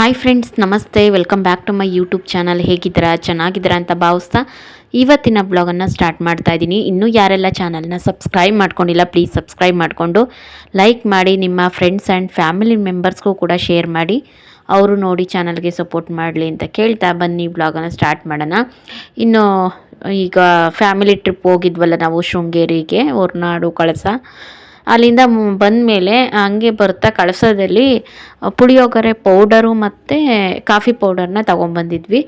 Hi friends ನಮಸ್ತೆ. Welcome back to my YouTube channel ಹೇಗಿದ್ದೀರಾ? ಚೆನ್ನಾಗಿದ್ದೀರಾ ಅಂತ ಭಾವಿಸ್ತಾ ಇವತ್ತಿನ ಬ್ಲಾಗನ್ನು ಸ್ಟಾರ್ಟ್ ಮಾಡ್ತಾ ಇದ್ದೀನಿ. ಇನ್ನೂ ಯಾರೆಲ್ಲ ಚಾನಲ್ನ ಸಬ್ಸ್ಕ್ರೈಬ್ ಮಾಡ್ಕೊಂಡಿಲ್ಲ ಪ್ಲೀಸ್ ಸಬ್ಸ್ಕ್ರೈಬ್ ಮಾಡಿಕೊಂಡು ಲೈಕ್ ಮಾಡಿ, ನಿಮ್ಮ ಫ್ರೆಂಡ್ಸ್ ಆ್ಯಂಡ್ ಫ್ಯಾಮಿಲಿ ಮೆಂಬರ್ಸ್ಗೂ ಕೂಡ ಶೇರ್ ಮಾಡಿ, ಅವರು ನೋಡಿ ಚಾನಲ್ಗೆ ಸಪೋರ್ಟ್ ಮಾಡಲಿ ಅಂತ ಕೇಳ್ತಾ ಬನ್ನಿ. ಬ್ಲಾಗನ್ನು ಸ್ಟಾರ್ಟ್ ಮಾಡೋಣ. ಇನ್ನು ಈಗ ಫ್ಯಾಮಿಲಿ ಟ್ರಿಪ್ ಹೋಗಿದ್ವಲ್ಲ ನಾವು ಶೃಂಗೇರಿಗೆ, ಹೊರನಾಡು ಕಳಸ. ಅಲ್ಲಿಂದ ಬಂದ ಮೇಲೆ ಹಂಗೆ ಬರ್ತಾ ಕಳಸದಲ್ಲಿ ಪುಳಿಯೋಗರೆ ಪೌಡರು ಮತ್ತು ಕಾಫಿ ಪೌಡರ್ನ ತೊಗೊಂಬಂದಿದ್ವಿ.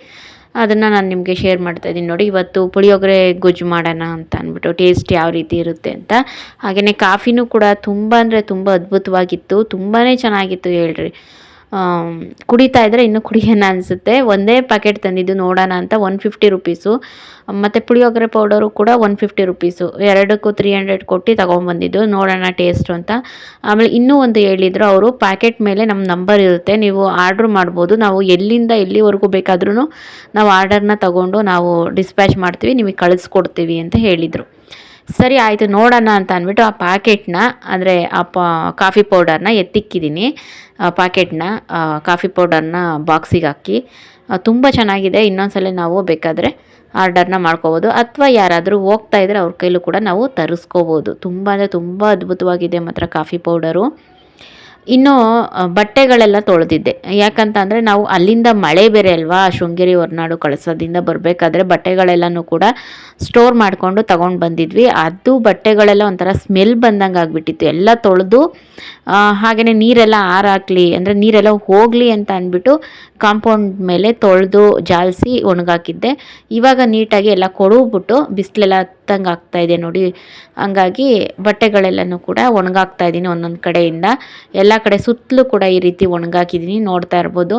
ಅದನ್ನು ನಾನು ನಿಮಗೆ ಶೇರ್ ಮಾಡ್ತಾ ಇದ್ದೀನಿ ನೋಡಿ, ಇವತ್ತು ಪುಳಿಯೋಗರೆ ಗೊಜ್ಜು ಮಾಡೋಣ ಅಂತ ಅಂದ್ಬಿಟ್ಟು, ಟೇಸ್ಟ್ ಯಾವ ರೀತಿ ಇರುತ್ತೆ ಅಂತ. ಹಾಗೆಯೇ ಕಾಫಿನೂ ಕೂಡ ತುಂಬ ಅಂದರೆ ತುಂಬ ಅದ್ಭುತವಾಗಿತ್ತು ತುಂಬಾ ಚೆನ್ನಾಗಿತ್ತು ಹೇಳ್ರಿ. ಕುಡಿತಾ ಇದ್ದರೆ ಇನ್ನೂ ಕುಡಿಯೋಣ ಅನಿಸುತ್ತೆ. ಒಂದೇ ಪ್ಯಾಕೆಟ್ ತಂದಿದ್ದು ನೋಡೋಣ ಅಂತ ಒನ್ ಫಿಫ್ಟಿ ರುಪೀಸು ಮತ್ತು ಪುಳಿಯೋಗರೆ ಪೌಡರು ಕೂಡ ಒನ್ ಫಿಫ್ಟಿ ರುಪೀಸು ಎರಡಕ್ಕೂ ತ್ರೀ ಹಂಡ್ರೆಡ್ ಕೊಟ್ಟು ತೊಗೊಂಬಂದಿದ್ದು ನೋಡೋಣ ಟೇಸ್ಟು ಅಂತ. ಆಮೇಲೆ ಇನ್ನೂ ಒಂದು ಹೇಳಿದರು ಅವರು ಪ್ಯಾಕೆಟ್ ಮೇಲೆ ನಮ್ಮ ನಂಬರ್ ಇರುತ್ತೆ. ನೀವು ಆರ್ಡ್ರ್ ಮಾಡ್ಬೋದು. ನಾವು ಎಲ್ಲಿಂದ ಎಲ್ಲಿವರೆಗೂ ಬೇಕಾದ್ರೂ ನಾವು ಆರ್ಡರ್ನ ತಗೊಂಡು ನಾವು ಡಿಸ್ಪ್ಯಾಚ್ ಮಾಡ್ತೀವಿ. ನಿಮಗೆ ಕಳಿಸ್ಕೊಡ್ತೀವಿ ಅಂತ ಹೇಳಿದರು. ಸರಿ, ಆಯಿತು, ನೋಡೋಣ ಅಂತ ಅಂದ್ಬಿಟ್ಟು ಆ ಪ್ಯಾಕೆಟ್ನ ಅಂದರೆ ಆ ಪ, ಕಾಫಿ ಪೌಡರ್ನ ಎತ್ತಿಕ್ಕಿದ್ದೀನಿ. ಪ್ಯಾಕೆಟ್ನ ಕಾಫಿ ಪೌಡರ್ನ ಬಾಕ್ಸಿಗೆ ಹಾಕಿ. ತುಂಬ ಚೆನ್ನಾಗಿದೆ. ಇನ್ನೊಂದ್ಸಲ ನಾವು ಬೇಕಾದರೆ ಆರ್ಡರ್ನ ಮಾಡ್ಕೋಬೋದು. ಅಥವಾ ಯಾರಾದರೂ ಹೋಗ್ತಾ ಇದ್ದರೆ ಅವ್ರ ಕೈಲೂ ಕೂಡ ನಾವು ತರಿಸ್ಕೋಬೋದು. ತುಂಬ ಅಂದರೆ ತುಂಬ ಅದ್ಭುತವಾಗಿದೆ ಮಾತ್ರ ಕಾಫಿ ಪೌಡರು. ಇನ್ನು ಬಟ್ಟೆಗಳೆಲ್ಲ ತೊಳೆದಿದ್ದೆ. ಯಾಕಂತ ಅಂದರೆ ನಾವು ಅಲ್ಲಿಂದ ಮಳೆ ಬೇರೆ ಅಲ್ವಾ, ಶೃಂಗೇರಿ ಹೊರನಾಡು ಕಳಿಸೋದಿಂದ ಬರಬೇಕಾದ್ರೆ ಬಟ್ಟೆಗಳೆಲ್ಲನೂ ಕೂಡ ಸ್ಟೋರ್ ಮಾಡಿಕೊಂಡು ತಗೊಂಡು ಬಂದಿದ್ವಿ. ಅದು ಬಟ್ಟೆಗಳೆಲ್ಲ ಒಂಥರ ಸ್ಮೆಲ್ ಬಂದಂಗೆ ಆಗಿಬಿಟ್ಟಿತ್ತು. ಎಲ್ಲ ತೊಳೆದು ಹಾಗೆಯೇ ನೀರೆಲ್ಲ ಆರಾಕಲಿ, ಅಂದರೆ ನೀರೆಲ್ಲ ಹೋಗಲಿ ಅಂತ ಅಂದ್ಬಿಟ್ಟು ಕಾಂಪೌಂಡ್ ಮೇಲೆ ತೊಳೆದು ಜಾಲಿಸಿ ಒಣಗಾಕಿದ್ದೆ. ಇವಾಗ ನೀಟಾಗಿ ಎಲ್ಲ ಕೊಡುಬಿಟ್ಟು, ಬಿಸಿಲೆಲ್ಲ ಹತ್ತಂಗೆ ಇದೆ ನೋಡಿ. ಹಂಗಾಗಿ ಬಟ್ಟೆಗಳೆಲ್ಲನೂ ಕೂಡ ಒಣಗಾಕ್ತಾ ಇದ್ದೀನಿ ಒಂದೊಂದು ಕಡೆಯಿಂದ. ಎಲ್ಲ ಕಡೆ ಸುತ್ತಲೂ ಕೂಡ ಈ ರೀತಿ ಒಣಗಾಕಿದ್ದೀನಿ ನೋಡ್ತಾ ಇರ್ಬೋದು.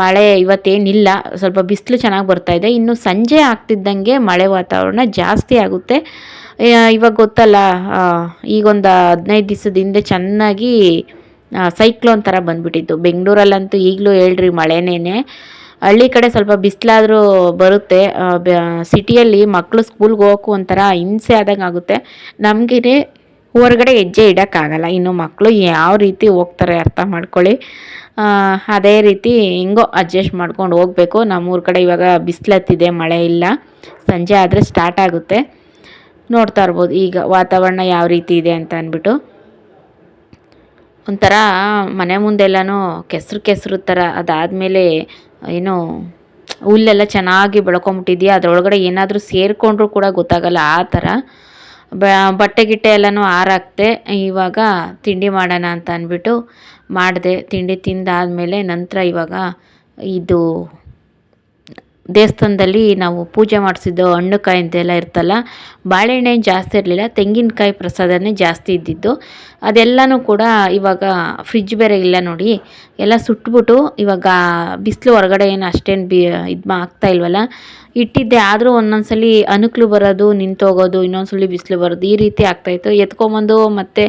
ಮಳೆ ಇವತ್ತೇನಿಲ್ಲ, ಸ್ವಲ್ಪ ಬಿಸಿಲು ಚೆನ್ನಾಗಿ ಬರ್ತಾ ಇದೆ. ಇನ್ನು ಸಂಜೆ ಆಗ್ತಿದ್ದಂಗೆ ಮಳೆ ವಾತಾವರಣ ಜಾಸ್ತಿ ಆಗುತ್ತೆ. ಇವಾಗ ಗೊತ್ತಲ್ಲ ಈಗೊಂದು ಹದಿನೈದು ದಿವಸದ ಹಿಂದೆ ಚೆನ್ನಾಗಿ ಸೈಕ್ಲೋನ್ ಥರ ಬಂದುಬಿಟ್ಟಿತ್ತು. ಬೆಂಗಳೂರಲ್ಲಂತೂ ಈಗಲೂ ಹೇಳ್ರಿ ಮಳೆನೇ ಹಳ್ಳಿ ಕಡೆ ಸ್ವಲ್ಪ ಬಿಸಿಲಾದರೂ ಬರುತ್ತೆ. ಸಿಟಿಯಲ್ಲಿ ಮಕ್ಕಳು ಸ್ಕೂಲ್ಗೆ ಹೋಗೋಕು ಒಂಥರ ಹಿಂಸೆ ಆದಂಗೆ ಆಗುತ್ತೆ. ನಮಗೇ ಹೊರಗಡೆ ಹೆಜ್ಜೆ ಇಡೋಕ್ಕಾಗಲ್ಲ. ಇನ್ನು ಮಕ್ಕಳು ಯಾವ ರೀತಿ ಹೋಗ್ತಾರೆ ಅರ್ಥ ಮಾಡ್ಕೊಳ್ಳಿ. ಅದೇ ರೀತಿ ಹೆಂಗೋ ಅಡ್ಜಸ್ಟ್ ಮಾಡ್ಕೊಂಡು ಹೋಗಬೇಕು. ನಮ್ಮೂರ ಕಡೆ ಇವಾಗ ಬಿಸಿಲತ್ತಿದೆ, ಮಳೆ ಇಲ್ಲ. ಸಂಜೆ ಆದರೆ ಸ್ಟಾರ್ಟ್ ಆಗುತ್ತೆ. ನೋಡ್ತಾ ಇರ್ಬೋದು ಈಗ ವಾತಾವರಣ ಯಾವ ರೀತಿ ಇದೆ ಅಂತ ಅಂದ್ಬಿಟ್ಟು. ಒಂಥರ ಮನೆ ಮುಂದೆಲ್ಲನೂ ಕೆಸರು ಕೆಸರು ಥರ ಅದಾದಮೇಲೆ ಏನು ಹುಲ್ಲೆಲ್ಲ ಚೆನ್ನಾಗಿ ಬೆಳ್ಕೊಂಬಿಟ್ಟಿದ್ಯಾ, ಅದರೊಳಗಡೆ ಏನಾದರೂ ಸೇರಿಕೊಂಡ್ರೂ ಕೂಡ ಗೊತ್ತಾಗಲ್ಲ ಆ ಥರ. ಬಟ್ಟೆ ಗಿಟ್ಟೆ ಎಲ್ಲನೂ ಆರಾಕ್ತೆ ಇವಾಗ ತಿಂಡಿ ಮಾಡೋಣ ಅಂತ ಅಂದ್ಬಿಟ್ಟು ಮಾಡಿದೆ. ತಿಂಡಿ ತಿಂದಾದಮೇಲೆ ನಂತರ ಇವಾಗ ಇದು ದೇವಸ್ಥಾನದಲ್ಲಿ ನಾವು ಪೂಜೆ ಮಾಡಿಸಿದ್ದು ಹಣ್ಣುಕಾಯಿ ಅಂತೆಲ್ಲ ಇರ್ತಲ್ಲ, ಬಾಳೆಹಣ್ಣೆ ಜಾಸ್ತಿ ಇರಲಿಲ್ಲ, ತೆಂಗಿನಕಾಯಿ ಪ್ರಸಾದನೇ ಜಾಸ್ತಿ ಇದ್ದಿದ್ದು. ಅದೆಲ್ಲನೂ ಕೂಡ ಇವಾಗ ಫ್ರಿಜ್ ಬೇರೆ ಇಲ್ಲ ನೋಡಿ, ಎಲ್ಲ ಸುಟ್ಬಿಟ್ಟು ಇವಾಗ ಬಿಸಿಲು ಹೊರಗಡೆ ಏನು ಅಷ್ಟೇನು ಬಿ ಇದು ಆಗ್ತಾ ಇಲ್ವಲ್ಲ ಇಟ್ಟಿದ್ದೆ. ಆದರೂ ಒಂದೊಂದ್ಸಲಿ ಅನುಕ್ಲು ಬರೋದು, ನಿಂತೋಗೋದು, ಇನ್ನೊಂದ್ಸಲಿ ಬಿಸಿಲು ಬರೋದು, ಈ ರೀತಿ ಆಗ್ತಾಯಿತ್ತು ಎತ್ಕೊಂಬಂದು ಮತ್ತೆ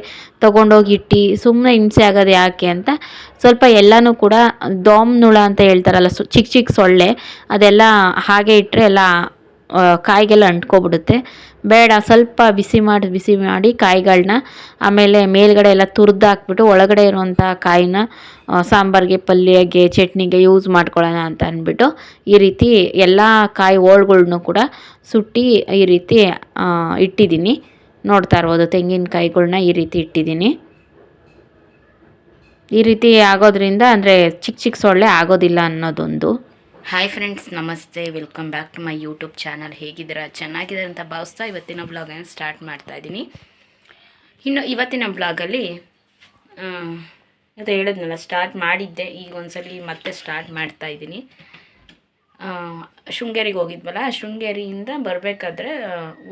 ತೊಗೊಂಡೋಗಿ ಇಟ್ಟು ಸುಮ್ಮನೆ ಹಿಂಸೆ ಆಗೋದು ಯಾಕೆ ಅಂತ ಸ್ವಲ್ಪ ಎಲ್ಲನೂ ಕೂಡ ದೋಮ್ ನುಳ ಅಂತ ಹೇಳ್ತಾರಲ್ಲ, ಸು ಚಿಕ್ಕ ಚಿಕ್ಕ ಸೊಳ್ಳೆ, ಅದೆಲ್ಲ ಹಾಗೆ ಇಟ್ಟರೆ ಎಲ್ಲ ಕಾಯಿಗೆಲ್ಲ ಅಂಟ್ಕೊಬಿಡುತ್ತೆ. ಬೇಡ, ಸ್ವಲ್ಪ ಬಿಸಿ ಮಾಡಿ ಬಿಸಿ ಮಾಡಿ ಕಾಯಿಗಳನ್ನ ಆಮೇಲೆ ಮೇಲ್ಗಡೆ ಎಲ್ಲ ತುರಿದು ಹಾಕ್ಬಿಟ್ಟು ಒಳಗಡೆ ಇರುವಂಥ ಕಾಯಿನ ಸಾಂಬಾರಿಗೆ, ಪಲ್ಯಗೆ, ಚಟ್ನಿಗೆ ಯೂಸ್ ಮಾಡ್ಕೊಳ್ಳೋಣ ಅಂತ ಅಂದ್ಬಿಟ್ಟು ಈ ರೀತಿ ಎಲ್ಲ ಕಾಯಿ ಹೋಳ್ಗಳ್ನು ಕೂಡ ಸುಟ್ಟಿ ಈ ರೀತಿ ಇಟ್ಟಿದ್ದೀನಿ. ನೋಡ್ತಾ ಇರ್ಬೋದು ತೆಂಗಿನಕಾಯಿಗಳ್ನ ಈ ರೀತಿ ಇಟ್ಟಿದ್ದೀನಿ. ಈ ರೀತಿ ಆಗೋದ್ರಿಂದ ಅಂದರೆ ಚಿಕ್ಕ ಚಿಕ್ಕ ಸೊಳ್ಳೆ ಆಗೋದಿಲ್ಲ ಅನ್ನೋದೊಂದು. ಹಾಯ್ ಫ್ರೆಂಡ್ಸ್ ನಮಸ್ತೆ. Welcome back to my YouTube channel ಹೇಗಿದ್ದೀರಾ? ಚೆನ್ನಾಗಿದೆ ಅಂತ ಭಾವಿಸ್ತಾ ಇವತ್ತಿನ ಬ್ಲಾಗನ್ನು ಸ್ಟಾರ್ಟ್ ಮಾಡ್ತಾ ಇದ್ದೀನಿ. ಇನ್ನು ಇವತ್ತಿನ ಬ್ಲಾಗಲ್ಲಿ ಅದು ಹೇಳಿದ್ನಲ್ಲ ಸ್ಟಾರ್ಟ್ ಮಾಡಿದ್ದೆ. ಈಗ ಒಂದ್ಸಲಿ ಮತ್ತೆ ಸ್ಟಾರ್ಟ್ ಮಾಡ್ತಾ ಇದ್ದೀನಿ. ಶೃಂಗೇರಿಗೆ ಹೋಗಿದ್ವಲ್ಲ ಶೃಂಗೇರಿಯಿಂದ ಬರಬೇಕಾದ್ರೆ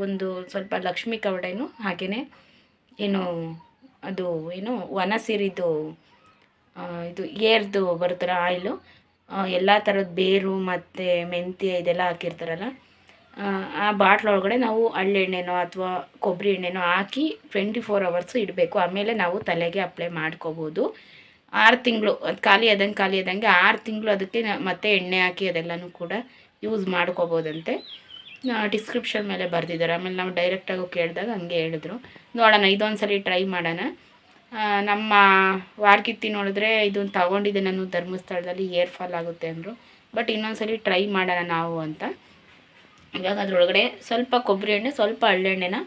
ಒಂದು ಸ್ವಲ್ಪ ಲಕ್ಷ್ಮೀ ಕವಡೆನು ಹಾಗೆಯೇ ಏನು ಅದು ಏನು ವನಸಿರಿದು ಇದು ಏರ್ದು ಬರುತ್ತಲ್ಲ, ಆಯಿಲು ಎಲ್ಲ ಥರದ ಬೇರು ಮತ್ತು ಮೆಂತ್ಯ ಇದೆಲ್ಲ ಹಾಕಿರ್ತಾರಲ್ಲ, ಆ ಬಾಟ್ಲೊಳಗಡೆ ನಾವು ಹಳ್ಳೆಣ್ಣೆನೋ ಅಥವಾ ಕೊಬ್ಬರಿ ಎಣ್ಣೆನೋ ಹಾಕಿ ಟ್ವೆಂಟಿ ಫೋರ್ ಅವರ್ಸು ಇಡಬೇಕು. ಆಮೇಲೆ ನಾವು ತಲೆಗೆ ಅಪ್ಲೈ ಮಾಡ್ಕೋಬೋದು. ಆರು ತಿಂಗಳು, ಅದು ಖಾಲಿ ಆದಂಗೆ ಖಾಲಿ ಆದಂಗೆ ಆರು ತಿಂಗಳು ಅದಕ್ಕೆ ಮತ್ತೆ ಎಣ್ಣೆ ಹಾಕಿ ಅದೆಲ್ಲನೂ ಕೂಡ ಯೂಸ್ ಮಾಡ್ಕೋಬೋದಂತೆ. ಡಿಸ್ಕ್ರಿಪ್ಷನ್ ಮೇಲೆ ಬರೆದಿದ್ದಾರೆ. ಆಮೇಲೆ ನಾವು ಡೈರೆಕ್ಟಾಗಿ ಕೇಳಿದಾಗ ಹಂಗೆ ಹೇಳಿದ್ರು. ನೋಡೋಣ ಇದೊಂದು ಸಲ ಟ್ರೈ ಮಾಡೋಣ. ನಮ್ಮ ವಾರ್ಗಿತ್ತಿ ನೋಡಿದ್ರೆ ಇದನ್ನು ತಗೊಂಡಿದ್ದೆ ನಾನು ಧರ್ಮಸ್ಥಳದಲ್ಲಿ ಏರ್ಫಾಲ್ ಆಗುತ್ತೆ ಅಂದರು. ಬಟ್ ಇನ್ನೊಂದ್ಸಲಿ ಟ್ರೈ ಮಾಡೋಣ ನಾವು ಅಂತ. ಇವಾಗ ಅದರೊಳಗಡೆ ಸ್ವಲ್ಪ ಕೊಬ್ಬರಿ ಎಣ್ಣೆ, ಸ್ವಲ್ಪ ಹಳ್ಳೆಣ್ಣೆನ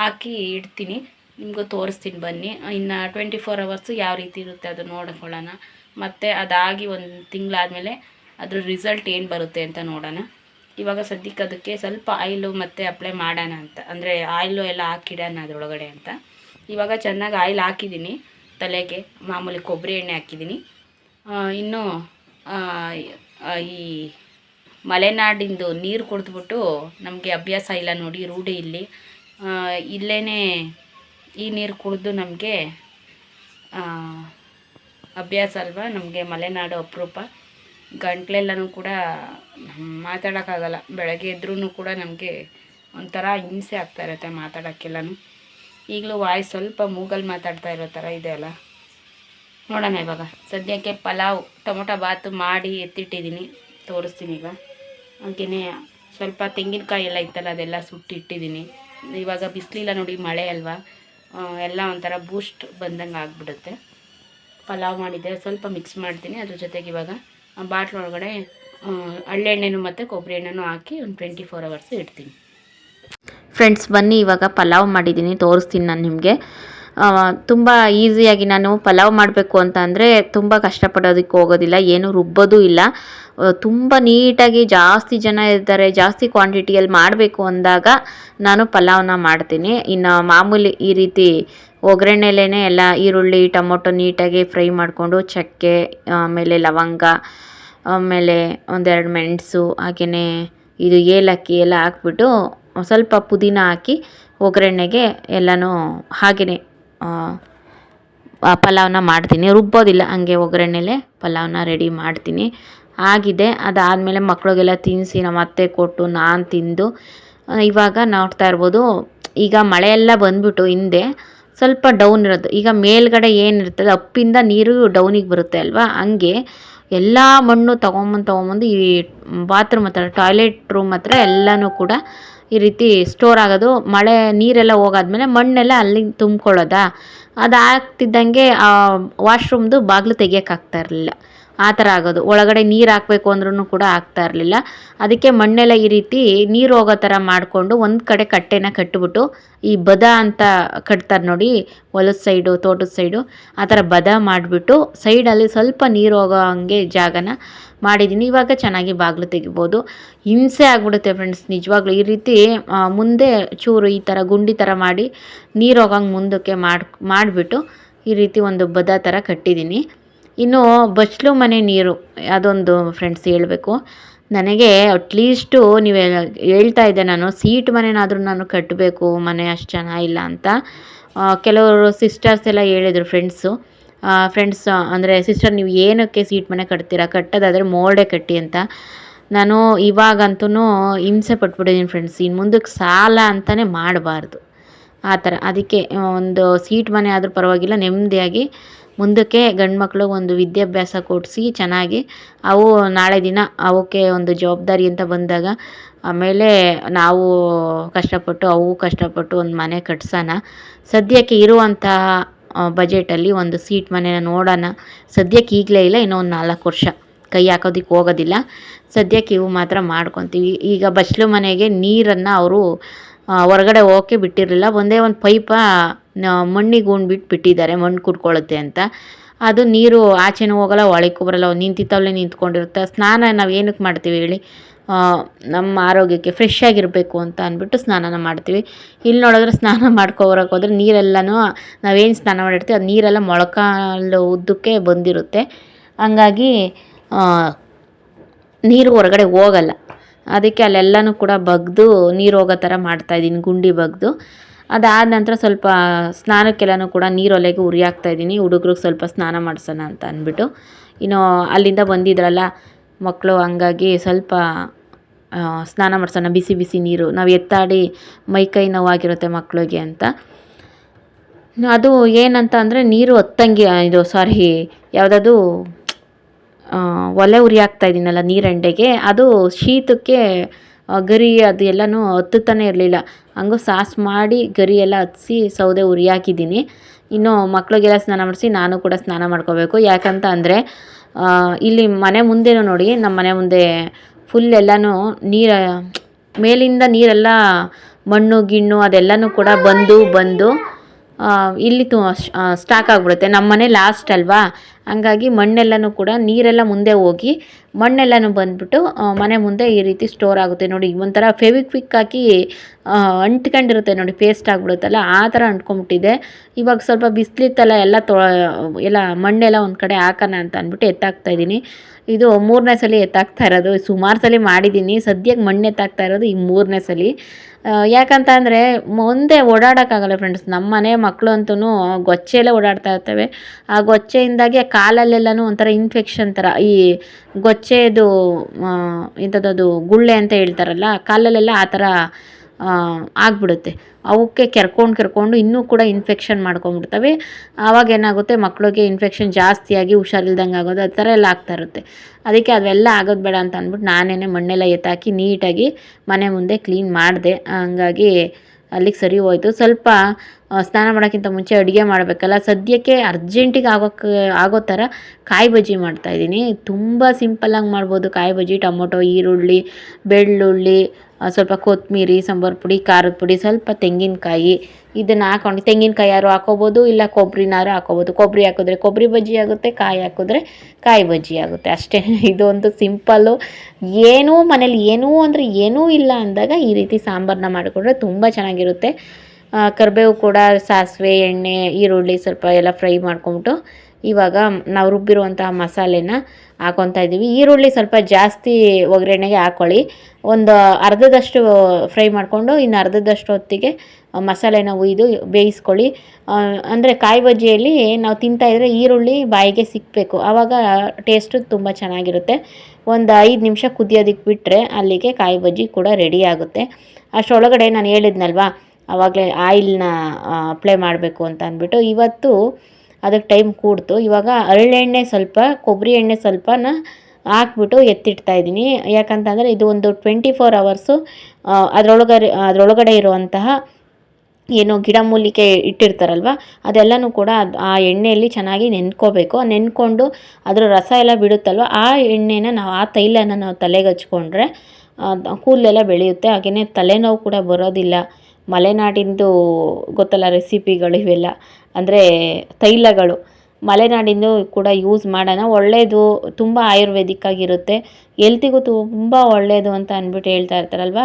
ಹಾಕಿ ಇಡ್ತೀನಿ. ನಿಮಗೂ ತೋರಿಸ್ತೀನಿ ಬನ್ನಿ. ಇನ್ನು ಟ್ವೆಂಟಿ ಫೋರ್ ಅವರ್ಸು ಯಾವ ರೀತಿ ಇರುತ್ತೆ ಅದು ನೋಡ್ಕೊಳ್ಳೋಣ. ಮತ್ತು ಅದಾಗಿ ಒಂದು ತಿಂಗಳಾದಮೇಲೆ ಅದ್ರ ರಿಸಲ್ಟ್ ಏನು ಬರುತ್ತೆ ಅಂತ ನೋಡೋಣ. ಇವಾಗ ಸದ್ಯಕ್ಕೆ ಅದಕ್ಕೆ ಸ್ವಲ್ಪ ಆಯಿಲು ಮತ್ತು ಅಪ್ಲೈ ಮಾಡೋಣ ಅಂತ. ಅಂದರೆ ಆಯಿಲು ಎಲ್ಲ ಹಾಕಿಡೋಣ ಅದರೊಳಗಡೆ ಅಂತ. ಇವಾಗ ಚೆನ್ನಾಗಿ ಆಯಿಲ್ ಹಾಕಿದ್ದೀನಿ. ತಲೆಗೆ ಮಾಮೂಲಿ ಕೊಬ್ಬರಿ ಎಣ್ಣೆ ಹಾಕಿದ್ದೀನಿ. ಇನ್ನು ಈ ಮಲೆನಾಡಿಂದು ನೀರು ಕುಡಿದ್ಬಿಟ್ಟು ನಮಗೆ ಅಭ್ಯಾಸ ಇಲ್ಲ ನೋಡಿ, ರೂಢಿ ಇಲ್ಲಿ. ಇಲ್ಲೇ ಈ ನೀರು ಕುಡಿದು ನಮಗೆ ಅಭ್ಯಾಸ ಅಲ್ವಾ? ನಮಗೆ ಮಲೆನಾಡು ಅಪರೂಪ. ಗಂಟ್ಲೆಲ್ಲನೂ ಕೂಡ ಮಾತಾಡೋಕ್ಕಾಗಲ್ಲ. ಬೆಳಗ್ಗೆ ಎದ್ರೂ ಕೂಡ ನಮಗೆ ಒಂಥರ ಹಿಂಸೆ ಆಗ್ತಾ ಇರುತ್ತೆ ಮಾತಾಡೋಕ್ಕೆಲ್ಲನೂ. ಈಗಲೂ ವಾಯ್ಸ್ ಸ್ವಲ್ಪ ಮೂಗಲ್ಲಿ ಮಾತಾಡ್ತಾ ಇರೋ ಥರ ಇದೆ ಅಲ್ಲ? ನೋಡೋಣ ಇವಾಗ. ಸದ್ಯಕ್ಕೆ ಪಲಾವ್ ಟೊಮೊಟೊ ಬಾತು ಮಾಡಿ ಎತ್ತಿಟ್ಟಿದ್ದೀನಿ. ತೋರಿಸ್ತೀನಿ ಈಗ ಹಾಗೆಯೇ ಸ್ವಲ್ಪ ತೆಂಗಿನಕಾಯಿ ಎಲ್ಲ ಇತ್ತಲ್ಲ ಅದೆಲ್ಲ ಸುಟ್ಟಿಟ್ಟಿದ್ದೀನಿ. ಇವಾಗ ಬಿಸಿಲಿಲ್ಲ ನೋಡಿ ಮಳೆ ಅಲ್ವಾ? ಎಲ್ಲ ಒಂಥರ ಬೂಸ್ಟ್ ಬಂದಂಗೆ ಆಗಿಬಿಡುತ್ತೆ. ಪಲಾವ್ ಮಾಡಿದ್ದೆ ಸ್ವಲ್ಪ ಮಿಕ್ಸ್ ಮಾಡ್ತೀನಿ. ಅದ್ರ ಜೊತೆಗೆ ಇವಾಗ ಬಾಟ್ಲ್ ಒಳಗಡೆ ಆ, ಹಳ್ಳೆಣ್ಣೆನು ಮತ್ತು ಕೊಬ್ಬರಿ ಎಣ್ಣೆನೂ ಹಾಕಿ ಒಂದು ಟ್ವೆಂಟಿ ಫೋರ್ ಅವರ್ಸ್ ಇಡ್ತೀನಿ. ಫ್ರೆಂಡ್ಸ್ ಬನ್ನಿ, ಇವಾಗ ಪಲಾವ್ ಮಾಡಿದ್ದೀನಿ ತೋರಿಸ್ತೀನಿ ನಾನು ನಿಮಗೆ. ತುಂಬ ಈಸಿಯಾಗಿ ನಾನು ಪಲಾವ್ ಮಾಡಬೇಕು ಅಂತ ಅಂದರೆ ತುಂಬ ಕಷ್ಟಪಡೋದಕ್ಕೆ ಹೋಗೋದಿಲ್ಲ, ಏನು ರುಬ್ಬೋದು ಇಲ್ಲ. ತುಂಬ ನೀಟಾಗಿ ಜಾಸ್ತಿ ಜನ ಇರ್ತಾರೆ ಜಾಸ್ತಿ ಕ್ವಾಂಟಿಟಿಯಲ್ಲಿ ಮಾಡಬೇಕು ಅಂದಾಗ ನಾನು ಪಲಾವ್ನ ಮಾಡ್ತೀನಿ. ಇನ್ನು ಮಾಮೂಲಿ ಈ ರೀತಿ ಒಗ್ಗರಣೆಲೇ ಎಲ್ಲ ಈರುಳ್ಳಿ, ಟೊಮೊಟೊ ನೀಟಾಗಿ ಫ್ರೈ ಮಾಡಿಕೊಂಡು ಚಕ್ಕೆ, ಆಮೇಲೆ ಲವಂಗ, ಆಮೇಲೆ ಒಂದೆರಡು ಮೆಣಸು ಹಾಗೆಯೇ ಇದು ಏಲಕ್ಕಿ ಎಲ್ಲ ಹಾಕ್ಬಿಟ್ಟು ಸ್ವಲ್ಪ ಪುದೀನ ಹಾಕಿ ಒಗ್ಗರಣೆಗೆ ಎಲ್ಲನೂ ಹಾಗೆಯೇ ಪಲಾವ್ನ ಮಾಡ್ತೀನಿ. ರುಬ್ಬೋದಿಲ್ಲ, ಹಂಗೆ ಒಗ್ಗರಣೆಲೆ ಪಲಾವ್ನ ರೆಡಿ ಮಾಡ್ತೀನಿ. ಆಗಿದೆ, ಅದಾದಮೇಲೆ ಮಕ್ಕಳಿಗೆಲ್ಲ ತಿನ್ನಿಸಿ ನಮ್ಮ ಅತ್ತೆ ಕೊಟ್ಟು ನಾನು ತಿಂದು ಇವಾಗ ನೋಡ್ತಾ ಇರ್ಬೋದು. ಈಗ ಮಳೆ ಎಲ್ಲ ಬಂದ್ಬಿಟ್ಟು ಹಿಂದೆ ಸ್ವಲ್ಪ ಡೌನ್ ಇರೋದು. ಈಗ ಮೇಲ್ಗಡೆ ಏನಿರ್ತದೆ ಅಪ್ಪಿಂದ ನೀರು ಡೌನಿಗೆ ಬರುತ್ತೆ ಅಲ್ವಾ? ಹಂಗೆ ಎಲ್ಲ ಮಣ್ಣು ತೊಗೊಂಬಂದು ತೊಗೊಂಬಂದು ಈ ಬಾತ್ರೂಮ್ ಹತ್ರ ಟಾಯ್ಲೆಟ್ ರೂಮ್ ಹತ್ರ ಎಲ್ಲನೂ ಕೂಡ ಈ ರೀತಿ ಸ್ಟೋರ್ ಆಗೋದು, ಮಳೆ ನೀರೆಲ್ಲ ಹೋಗಾದ್ಮೇಲೆ ಮಣ್ಣೆಲ್ಲ ಅಲ್ಲಿಗೆ ತುಂಬ್ಕೊಳ್ಳೋದಾ? ಅದು ಆಗ್ತಿದ್ದಂಗೆ ವಾಶ್ರೂಮ್ದು ಬಾಗಿಲು ತೆಗಿಯೋಕ್ಕಾಗ್ತಾ ಇರಲಿಲ್ಲ. ಆ ಥರ ಆಗೋದು. ಒಳಗಡೆ ನೀರು ಹಾಕಬೇಕು ಅಂದ್ರೂ ಕೂಡ ಆಗ್ತಾ ಇರಲಿಲ್ಲ. ಅದಕ್ಕೆ ಮಣ್ಣೆಲ್ಲ ಈ ರೀತಿ ನೀರು ಹೋಗೋ ಥರ ಮಾಡಿಕೊಂಡು ಒಂದು ಕಡೆ ಕಟ್ಟೆನ ಕಟ್ಟಿಬಿಟ್ಟು ಈ ಬದ ಅಂತ ಕಟ್ತಾರೆ ನೋಡಿ, ಹೊಲದ ಸೈಡು ತೋಟದ ಸೈಡು ಆ ಥರ ಬದ ಮಾಡಿಬಿಟ್ಟು ಸೈಡಲ್ಲಿ ಸ್ವಲ್ಪ ನೀರು ಹೋಗೋ ಹಂಗೆ ಜಾಗನ ಮಾಡಿದ್ದೀನಿ ಇವಾಗ ಚೆನ್ನಾಗಿ ಬಾಗಿಲು ತೆಗಿಬೋದು. ಹಿಂಸೆ ಆಗ್ಬಿಡುತ್ತೆ ಫ್ರೆಂಡ್ಸ್ ನಿಜವಾಗ್ಲೂ ಈ ರೀತಿ ಮುಂದೆ ಚೂರು ಈ ಥರ ಗುಂಡಿ ಥರ ಮಾಡಿ ನೀರು ಹೋಗಂಗೆ ಮುಂದಕ್ಕೆ ಮಾಡಿ ಮಾಡಿಬಿಟ್ಟು ಈ ರೀತಿ ಒಂದು ಬದ ಥರ ಕಟ್ಟಿದ್ದೀನಿ ಇನ್ನು ಬಚ್ಚಲು ಮನೆ ನೀರು, ಅದೊಂದು ಫ್ರೆಂಡ್ಸ್ ಹೇಳಬೇಕು. ನನಗೆ ಅಟ್ಲೀಸ್ಟು ನೀವು ಹೇಳ್ತಾ ಇದ್ದೆ ನಾನು ಸೀಟ್ ಮನೆನಾದರೂ ನಾನು ಕಟ್ಟಬೇಕು ಮನೆ ಅಷ್ಟು ಚೆನ್ನಾಗಿಲ್ಲ ಅಂತ. ಕೆಲವರು ಸಿಸ್ಟರ್ಸ್ ಎಲ್ಲ ಹೇಳಿದರು ಫ್ರೆಂಡ್ಸು ಫ್ರೆಂಡ್ಸ್ ಅಂದರೆ ಸಿಸ್ಟರ್ ನೀವು ಏನಕ್ಕೆ ಸೀಟ್ ಮನೆ ಕಟ್ತೀರಾ, ಕಟ್ಟೋದಾದರೆ ಮೋಲ್ಡೇ ಕಟ್ಟಿ ಅಂತ. ನಾನು ಇವಾಗಂತೂ ಹಿಂಸೆ ಪಟ್ಬಿಟ್ಟಿದ್ದೀನಿ ಫ್ರೆಂಡ್ಸ್ ಇನ್ನು ಮುಂದಕ್ಕೆ ಸಾಲ ಅಂತಲೇ ಮಾಡಬಾರ್ದು. ಆ ಥರ, ಅದಕ್ಕೆ ಒಂದು ಸೀಟ್ ಮನೆ ಆದರೂ ಪರವಾಗಿಲ್ಲ, ನೆಮ್ಮದಿಯಾಗಿ ಮುಂದಕ್ಕೆ ಗಂಡು ಮಕ್ಳಿಗೆ ಒಂದು ವಿದ್ಯಾಭ್ಯಾಸ ಕೊಡಿಸಿ ಚೆನ್ನಾಗಿ, ಅವು ನಾಳೆ ದಿನ ಅವಕ್ಕೆ ಒಂದು ಜವಾಬ್ದಾರಿ ಅಂತ ಬಂದಾಗ, ಆಮೇಲೆ ನಾವು ಕಷ್ಟಪಟ್ಟು, ಅವು ಕಷ್ಟಪಟ್ಟು ಒಂದು ಮನೆ ಕಟ್ಸೋಣ. ಸದ್ಯಕ್ಕೆ ಇರುವಂತಹ ಬಜೆಟಲ್ಲಿ ಒಂದು ಸೀಟ್ ಮನೆನ ನೋಡೋಣ. ಸದ್ಯಕ್ಕೆ ಈಗಲೇ ಇಲ್ಲ, ಇನ್ನೂ ಒಂದು ನಾಲ್ಕು ವರ್ಷ. ಕೈ ಹಾಕೋದಕ್ಕೆ ಹೋಗೋದಿಲ್ಲ. ಸದ್ಯಕ್ಕೆ ಇವು ಮಾತ್ರ ಮಾಡ್ಕೊತೀವಿ. ಈಗ ಬಚ್ಲು ಮನೆಗೆ ನೀರನ್ನು ಅವರು ಹೊರಗಡೆ ಹೋಗೋಕ್ಕೆ ಬಿಟ್ಟಿರಲಿಲ್ಲ. ಒಂದೇ ಒಂದು ಪೈಪ ಮಣ್ಣಿಗೆ ಉಂಡ್ಬಿಟ್ಟು ಬಿಟ್ಟಿದ್ದಾರೆ, ಮಣ್ಣು ಕುಡ್ಕೊಳ್ಳುತ್ತೆ ಅಂತ. ಅದು ನೀರು ಆಚೆನೂ ಹೋಗಲ್ಲ, ಒಳಕ್ಕೂ ಬರಲ್ಲ ನಿಂತಿತ್ತವಲ್ಲೇ ನಿಂತ್ಕೊಂಡಿರುತ್ತೆ. ಸ್ನಾನ ನಾವು ಏನಕ್ಕೆ ಮಾಡ್ತೀವಿ ಹೇಳಿ ನಮ್ಮ ಆರೋಗ್ಯಕ್ಕೆ ಫ್ರೆಶ್ ಆಗಿರಬೇಕು ಅಂತ ಅಂದ್ಬಿಟ್ಟು ಸ್ನಾನನ ಮಾಡ್ತೀವಿ. ಇಲ್ಲಿ ನೋಡಿದ್ರೆ ಸ್ನಾನ ಮಾಡ್ಕೊಬರಕ್ಕೆ ಹೋದ್ರೆ ನೀರೆಲ್ಲನೂ, ನಾವೇನು ಸ್ನಾನ ಮಾಡಿರ್ತೀವಿ, ಅದು ನೀರೆಲ್ಲ ಮೊಳಕಾಲು ಉದ್ದಕ್ಕೆ ಬಂದಿರುತ್ತೆ. ಹಂಗಾಗಿ ನೀರು ಹೊರಗಡೆ ಹೋಗಲ್ಲ. ಅದಕ್ಕೆ ಅಲ್ಲೆಲ್ಲನೂ ಕೂಡ ಬಗ್ದು ನೀರು ಹೋಗೋ ಥರ ಮಾಡ್ತಾಯಿದ್ದೀನಿ ಗುಂಡಿ ಬಗ್ದು. ಅದಾದ ನಂತರ ಸ್ವಲ್ಪ ಸ್ನಾನಕ್ಕೆಲ್ಲನೂ ಕೂಡ ನೀರೊಲೆಗೆ ಉರಿ ಹಾಕ್ತಾಯಿದ್ದೀನಿ ಹುಡುಗ್ರಿಗೆ ಸ್ವಲ್ಪ ಸ್ನಾನ ಮಾಡಿಸೋಣ ಅಂತ ಅಂದ್ಬಿಟ್ಟು. ಇನ್ನು ಅಲ್ಲಿಂದ ಬಂದಿದ್ರಲ್ಲ ಮಕ್ಕಳು ಹಂಗಾಗಿ ಸ್ವಲ್ಪ ಸ್ನಾನ ಮಾಡಿಸೋಣ ಬಿಸಿ ಬಿಸಿ ನೀರು ನಾವು ಎತ್ತಾಡಿ ಮೈ ಕೈ ನೋವಾಗಿರುತ್ತೆ ಮಕ್ಕಳಿಗೆ ಅಂತ. ಅದು ಏನಂತ ಅಂದರೆ ನೀರು ಹತ್ತಂಗೆ ಇದು ಸಾರಿ ಯಾವುದದು ಆ, ಒಲೆ ಉರಿ ಹಾಕ್ತಾ ಇದ್ದೀನಲ್ಲ ನೀರಂಡೆಗೆ, ಅದು ಶೀತಕ್ಕೆ ಗರಿ ಅದು ಎಲ್ಲನೂ ಹತ್ತುತ್ತಾನೆ ಇರಲಿಲ್ಲ. ಹಂಗೂ ಸಾಸ್ ಮಾಡಿ ಗರಿ ಎಲ್ಲ ಹತ್ತಿಸಿ ಸೌದೆ ಉರಿ ಹಾಕಿದ್ದೀನಿ ಇನ್ನು ಮಕ್ಕಳಿಗೆಲ್ಲ ಸ್ನಾನ ಮಾಡಿಸಿ ನಾನು ಕೂಡ ಸ್ನಾನ ಮಾಡ್ಕೋಬೇಕು. ಯಾಕಂತ ಅಂದರೆ ಇಲ್ಲಿ ಮನೆ ಮುಂದೆನೂ ನೋಡಿ, ನಮ್ಮ ಮನೆ ಮುಂದೆ ಫುಲ್ ಎಲ್ಲನೂ ನೀರು, ಮೇಲಿಂದ ನೀರೆಲ್ಲ ಮಣ್ಣು, ಗಿಣ್ಣು ಅದೆಲ್ಲನೂ ಕೂಡ ಬಂದು ಬಂದು ಇಲ್ಲಿ ತು ಸ್ಟಾಕ್ ಆಗಿಬಿಡುತ್ತೆ. ನಮ್ಮ ಮನೆ ಲಾಸ್ಟ್ ಅಲ್ವಾ? ಹಂಗಾಗಿ ಮಣ್ಣೆಲ್ಲನೂ ಕೂಡ ನೀರೆಲ್ಲ ಮುಂದೆ ಹೋಗಿ ಮಣ್ಣೆಲ್ಲನೂ ಬಂದ್ಬಿಟ್ಟು ಮನೆ ಮುಂದೆ ಈ ರೀತಿ ಸ್ಟೋರ್ ಆಗುತ್ತೆ. ನೋಡಿ, ಒಂಥರ ಫೆವಿಕ್ವಿಕ್ ಹಾಕಿ ಅಂಟ್ಕೊಂಡಿರುತ್ತೆ. ನೋಡಿ ಪೇಸ್ಟ್ ಆಗಿಬಿಡುತ್ತಲ್ಲ, ಆ ಥರ ಅಂಟ್ಕೊಂಬಿಟ್ಟಿದೆ ಇವಾಗ ಸ್ವಲ್ಪ ಬಿಸಿಲಿತ್ತಲ್ಲ, ಎಲ್ಲ ತೊ ಎಲ್ಲ ಮಣ್ಣೆಲ್ಲ ಒಂದು ಕಡೆ ಹಾಕೋಣ ಅಂತ ಅಂದ್ಬಿಟ್ಟು ಎತ್ತಾಕ್ತಾ ಇದ್ದೀನಿ. ಇದು ಮೂರನೇ ಸಲ ಎತ್ತಾಕ್ತಾ ಇರೋದು. ಸುಮಾರು ಸಲ ಮಾಡಿದ್ದೀನಿ ಸದ್ಯಕ್ಕೆ ಮಣ್ಣು ಎತ್ತಾಕ್ತಾ ಇರೋದು ಈ ಮೂರನೇ ಸಲ. ಯಾಕಂತ ಅಂದರೆ ಮುಂದೆ ಓಡಾಡೋಕ್ಕಾಗಲ್ಲ ಫ್ರೆಂಡ್ಸ್ ನಮ್ಮ ಮನೆ ಮಕ್ಕಳು ಅಂತೂ ಗೊಚ್ಚೆಯಲ್ಲೇ ಓಡಾಡ್ತಾ ಇರ್ತವೆ. ಆ ಗೊಚ್ಚೆಯಿಂದಾಗಿ ಕಾಲಲ್ಲೆಲ್ಲನೂ ಒಂಥರ ಇನ್ಫೆಕ್ಷನ್ ಥರ. ಈ ಗೊಚ್ಚೆದು ಇಂಥದ್ದು ಗುಳ್ಳೆ ಅಂತ ಹೇಳ್ತಾರಲ್ಲ, ಕಾಲಲ್ಲೆಲ್ಲ ಆ ಥರ ಆಗ್ಬಿಡುತ್ತೆ. ಅವಕ್ಕೆ ಕೆರ್ಕೊಂಡು ಕೆರ್ಕೊಂಡು ಇನ್ನೂ ಕೂಡ ಇನ್ಫೆಕ್ಷನ್ ಮಾಡ್ಕೊಂಡ್ಬಿಡ್ತವೆ. ಆವಾಗ ಏನಾಗುತ್ತೆ ಮಕ್ಕಳಿಗೆ ಇನ್ಫೆಕ್ಷನ್ ಜಾಸ್ತಿಯಾಗಿ ಹುಷಾರಿಲ್ದಂಗೆ ಆಗೋದು, ಆ ಥರ ಎಲ್ಲ ಆಗ್ತಾ ಇರುತ್ತೆ. ಅದಕ್ಕೆ ಅದೆಲ್ಲ ಆಗೋದು ಬೇಡ ಅಂತ ಅಂದ್ಬಿಟ್ಟು ನಾನೇ ಮಣ್ಣೆಲ್ಲ ಎತ್ತಾಕಿ ನೀಟಾಗಿ ಮನೆ ಮುಂದೆ ಕ್ಲೀನ್ ಮಾಡಿದೆ. ಹಂಗಾಗಿ ಅಲ್ಲಿಗೆ ಸರಿ ಹೋಯ್ತು. ಸ್ವಲ್ಪ ಸ್ನಾನ ಮಾಡೋಕ್ಕಿಂತ ಮುಂಚೆ ಅಡುಗೆ ಮಾಡಬೇಕಲ್ಲ. ಸದ್ಯಕ್ಕೆ ಅರ್ಜೆಂಟಿಗೆ ಆಗೋಕ್ಕೆ ಆಗೋ ಥರ ಕಾಯಿ ಬಜ್ಜಿ ಮಾಡ್ತಾಯಿದ್ದೀನಿ ತುಂಬ ಸಿಂಪಲ್ಲಾಗಿ ಮಾಡ್ಬೋದು. ಕಾಯಿ ಬಜ್ಜಿ, ಟೊಮೊಟೊ, ಈರುಳ್ಳಿ, ಬೆಳ್ಳುಳ್ಳಿ ಸ್ವಲ್ಪ ಕೊತ್ತಂಬರಿ ಸಾಂಬಾರು ಪುಡಿ, ಖಾರದ ಪುಡಿ, ಸ್ವಲ್ಪ ತೆಂಗಿನಕಾಯಿ ಇದನ್ನು ಹಾಕೊಂಡು ತೆಂಗಿನಕಾಯಿ ಯಾರು ಹಾಕೋಬೋದು ಇಲ್ಲ ಕೊಬ್ಬರಿನಾರು ಹಾಕೋಬೋದು. ಕೊಬ್ಬರಿ ಹಾಕಿದ್ರೆ ಕೊಬ್ಬರಿ ಬಜ್ಜಿ ಆಗುತ್ತೆ, ಕಾಯಿ ಹಾಕಿದ್ರೆ ಕಾಯಿ ಬಜ್ಜಿ ಆಗುತ್ತೆ. ಅಷ್ಟೇ. ಇದೊಂದು ಸಿಂಪಲ್ಲು. ಏನೂ ಮನೇಲಿ ಏನೂ ಅಂದರೆ ಏನೂ ಇಲ್ಲ ಅಂದಾಗ ಈ ರೀತಿ ಸಾಂಬಾರನ್ನ ಮಾಡಿಕೊಂಡ್ರೆ ತುಂಬ ಚೆನ್ನಾಗಿರುತ್ತೆ. ಕರಿಬೇವು ಕೂಡ, ಸಾಸಿವೆ, ಎಣ್ಣೆ, ಈರುಳ್ಳಿ ಸ್ವಲ್ಪ ಎಲ್ಲ ಫ್ರೈ ಮಾಡ್ಕೊಂಬಿಟ್ಟು ಇವಾಗ ನಾವು ರುಬ್ಬಿರುವಂತಹ ಮಸಾಲೆನ ಹಾಕೊತಾ ಇದ್ದೀವಿ. ಈರುಳ್ಳಿ ಸ್ವಲ್ಪ ಜಾಸ್ತಿ ಒಗ್ಗರಣೆಗೆ ಹಾಕ್ಕೊಳ್ಳಿ ಒಂದು ಅರ್ಧದಷ್ಟು ಫ್ರೈ ಮಾಡಿಕೊಂಡು ಇನ್ನು ಅರ್ಧದಷ್ಟು ಹೊತ್ತಿಗೆ ಮಸಾಲೆನ ಉಯ್ದು ಬೇಯಿಸ್ಕೊಳ್ಳಿ. ಅಂದರೆ ಕಾಯಿ ಬಜ್ಜಿಯಲ್ಲಿ ನಾವು ತಿಂತಾಯಿದ್ರೆ ಈರುಳ್ಳಿ ಬಾಯಿಗೆ ಸಿಕ್ಕಬೇಕು ಆವಾಗ ಟೇಸ್ಟು ತುಂಬ ಚೆನ್ನಾಗಿರುತ್ತೆ. ಒಂದು ಐದು ನಿಮಿಷ ಕುದಿಯೋದಕ್ಕೆ ಬಿಟ್ಟರೆ ಅಲ್ಲಿಗೆ ಕಾಯಿ ಬಜ್ಜಿ ಕೂಡ ರೆಡಿ ಆಗುತ್ತೆ. ಅಷ್ಟರೊಳಗಡೆ ನಾನು ಹೇಳಿದ್ನಲ್ವಾ ಆವಾಗಲೇ ಆಯಿಲ್ನ ಅಪ್ಲೈ ಮಾಡಬೇಕು ಅಂತ ಅಂದ್ಬಿಟ್ಟು ಇವತ್ತು ಅದಕ್ಕೆ ಟೈಮ್ ಕೂಡ್ತು. ಇವಾಗ ಅರಳೆಣ್ಣೆ ಸ್ವಲ್ಪ, ಕೊಬ್ಬರಿ ಎಣ್ಣೆ ಸ್ವಲ್ಪನ ಹಾಕ್ಬಿಟ್ಟು ಎತ್ತಿಡ್ತಾ ಇದ್ದೀನಿ. ಯಾಕಂತಂದರೆ ಇದು ಒಂದು ಟ್ವೆಂಟಿ ಫೋರ್ ಅವರ್ಸು ಅದರೊಳಗಡೆ ಅದರೊಳಗಡೆ ಇರುವಂತಹ ಏನು ಗಿಡಮೂಲಿಕೆ ಇಟ್ಟಿರ್ತಾರಲ್ವ, ಅದೆಲ್ಲನೂ ಕೂಡ ಅದು, ಆ ಎಣ್ಣೆಯಲ್ಲಿ ಚೆನ್ನಾಗಿ ನೆನ್ಕೋಬೇಕು. ನೆನ್ಕೊಂಡು ಅದರ ರಸ ಎಲ್ಲ ಬಿಡುತ್ತಲ್ವ, ಆ ಎಣ್ಣೆನ ನಾವು, ಆ ತೈಲನ ನಾವು ತಲೆಗೆ ಹಚ್ಕೊಂಡ್ರೆ ಕೂದಲೆಲ್ಲ ಬೆಳೆಯುತ್ತೆ. ಹಾಗೆಯೇ ತಲೆನೋವು ಕೂಡ ಬರೋದಿಲ್ಲ. ಮಲೆನಾಡಿಂದು ಗೊತ್ತಲ್ಲ ರೆಸಿಪಿಗಳು ಇವೆಲ್ಲ. ಅಂದರೆ ತೈಲಗಳು. ಮಲೆನಾಡಿಂದು ಕೂಡ ಯೂಸ್ ಮಾಡೋಣ. ಒಳ್ಳೆಯದು ತುಂಬ ಆಯುರ್ವೇದಿಕ್ ಆಗಿರುತ್ತೆ. ಎಲ್ತಿಗೂ ತುಂಬ ಒಳ್ಳೆಯದು ಅಂತ ಅಂದ್ಬಿಟ್ಟು ಹೇಳ್ತಾ ಇರ್ತಾರಲ್ವ?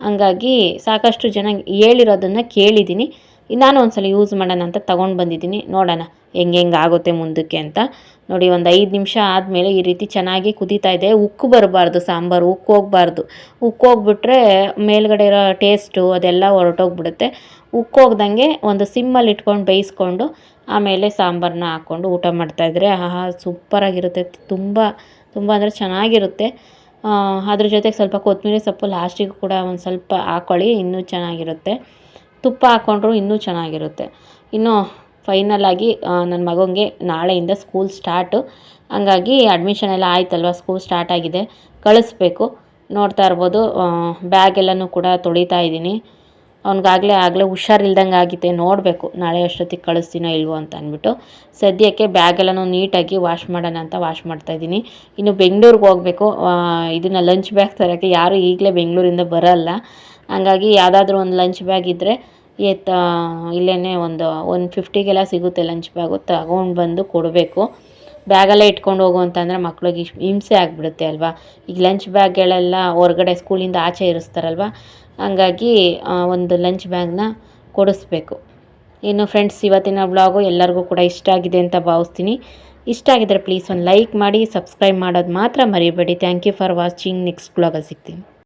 ಹಂಗಾಗಿ ಸಾಕಷ್ಟು ಜನ ಹೇಳಿರೋದನ್ನು ಕೇಳಿದ್ದೀನಿ. ನಾನು ಒಂದ್ಸಲ ಯೂಸ್ ಮಾಡೋಣ ಅಂತ ತೊಗೊಂಡು ಬಂದಿದ್ದೀನಿ. ನೋಡೋಣ. ಹೆಂಗೆ ಹೆಂಗೆ ಆಗುತ್ತೆ ಮುಂದಕ್ಕೆ ಅಂತ. ನೋಡಿ ಒಂದು ಐದು ನಿಮಿಷ ಆದಮೇಲೆ ಈ ರೀತಿ ಚೆನ್ನಾಗಿ ಕುದೀತಾ ಇದೆ. ಉಕ್ಕು ಬರಬಾರ್ದು, ಸಾಂಬಾರು. ಉಕ್ಕು ಹೋಗ್ಬಾರ್ದು. ಉಕ್ಕು ಹೋಗ್ಬಿಟ್ರೆ ಮೇಲ್ಗಡೆ ಇರೋ ಟೇಸ್ಟು ಅದೆಲ್ಲ ಹೊರಟೋಗ್ಬಿಡುತ್ತೆ. ಉಕ್ಕು ಹೋಗ್ದಂಗೆ ಒಂದು ಸಿಮ್ಮಲ್ಲಿ ಇಟ್ಕೊಂಡು ಬೇಯಿಸ್ಕೊಂಡು ಆಮೇಲೆ ಸಾಂಬಾರನ್ನ ಹಾಕ್ಕೊಂಡು ಊಟ ಮಾಡ್ತಾಯಿದ್ರೆ ಆಹಾ ಸೂಪರಾಗಿರುತ್ತೆ ತುಂಬ ತುಂಬ ಅಂದರೆ ಚೆನ್ನಾಗಿರುತ್ತೆ. ಅದ್ರ ಜೊತೆಗೆ ಸ್ವಲ್ಪ ಕೊತ್ತಂಬರಿ ಸೊಪ್ಪು ಲಾಸ್ಟಿಗೆ ಕೂಡ ಒಂದು ಸ್ವಲ್ಪ ಹಾಕ್ಕೊಳ್ಳಿ ಇನ್ನೂ ಚೆನ್ನಾಗಿರುತ್ತೆ. ತುಪ್ಪ ಹಾಕ್ಕೊಂಡ್ರು ಇನ್ನೂ ಚೆನ್ನಾಗಿರುತ್ತೆ. ಇನ್ನು ಫೈನಲ್ ಆಗಿ ನನ್ನ ಮಗನಿಗೆ ನಾಳೆಯಿಂದ ಸ್ಕೂಲ್ ಸ್ಟಾರ್ಟು ಹಂಗಾಗಿ ಅಡ್ಮಿಷನ್ ಎಲ್ಲ ಆಯ್ತಲ್ವ? ಸ್ಕೂಲ್ ಸ್ಟಾರ್ಟ್ ಆಗಿದೆ. ಕಳಿಸ್ಬೇಕು. ನೋಡ್ತಾ ಇರ್ಬೋದು. ಬ್ಯಾಗ್ ಎಲ್ಲನೂ ಕೂಡ ತೊಳಿತಾ ಇದ್ದೀನಿ. ಅವ್ನಿಗಾಗಲೇ, ಆಗಲೇ ಹುಷಾರಿಲ್ದಂಗೆ ಆಗಿದೆ ನೋಡಬೇಕು. ನಾಳೆ ಅಷ್ಟೊತ್ತಿಗೆ ಕಳಿಸ್ತೀನೋ ಇಲ್ವೋ ಅಂತ ಅಂದ್ಬಿಟ್ಟು. ಸದ್ಯಕ್ಕೆ ಬ್ಯಾಗೆಲ್ಲನೂ ನೀಟಾಗಿ ವಾಶ್ ಮಾಡೋಣ ಅಂತ ವಾಶ್ ಮಾಡ್ತಾಯಿದ್ದೀನಿ ಇನ್ನು ಬೆಂಗಳೂರಿಗೆ ಹೋಗಬೇಕು. ಇದನ್ನು ಲಂಚ್ ಬ್ಯಾಗ್ ತರೋಕ್ಕೆ ಯಾರು ಈಗಲೇ ಬೆಂಗಳೂರಿಂದ ಬರಲ್ಲ. ಹಂಗಾಗಿ ಯಾವುದಾದ್ರೂ ಒಂದು ಲಂಚ್ ಬ್ಯಾಗ್ ಇದ್ದರೆ ಎತ್ತ ಇಲ್ಲೇ ಒಂದು ಒನ್ ಫಿಫ್ಟಿಗೆಲ್ಲ ಸಿಗುತ್ತೆ ಲಂಚ್ ಬ್ಯಾಗು ತಗೊಂಡು ಬಂದು ಕೊಡಬೇಕು. ಬ್ಯಾಗೆಲ್ಲ ಇಟ್ಕೊಂಡು ಹೋಗು ಅಂತಂದರೆ ಮಕ್ಳಿಗೆ ಹಿಂಸೆ ಆಗಿಬಿಡುತ್ತೆ ಅಲ್ವಾ? ಈಗ ಲಂಚ್ ಬ್ಯಾಗ್ಗಳೆಲ್ಲ ಹೊರಗಡೆ ಸ್ಕೂಲಿಂದ ಆಚೆ ಇರಿಸ್ತಾರಲ್ವ? ಹಂಗಾಗಿ ಒಂದು ಲಂಚ್ ಬ್ಯಾಗ್ನ ಕೊಡಿಸ್ಬೇಕು. ಇನ್ನು ಫ್ರೆಂಡ್ಸ್ ಇವತ್ತಿನ ಬ್ಲಾಗು ಎಲ್ಲರಿಗೂ ಕೂಡ ಇಷ್ಟ ಆಗಿದೆ ಅಂತ ಭಾವಿಸ್ತೀನಿ. ಇಷ್ಟ ಆಗಿದ್ರೆ ಪ್ಲೀಸ್ ಒಂದು ಲೈಕ್ ಮಾಡಿ ಸಬ್ಸ್ಕ್ರೈಬ್ ಮಾಡೋದು ಮಾತ್ರ ಮರಿಬೇಡಿ. Thank you for watching next ಬ್ಲಾಗಲ್ಲಿ ಸಿಗ್ತೀನಿ.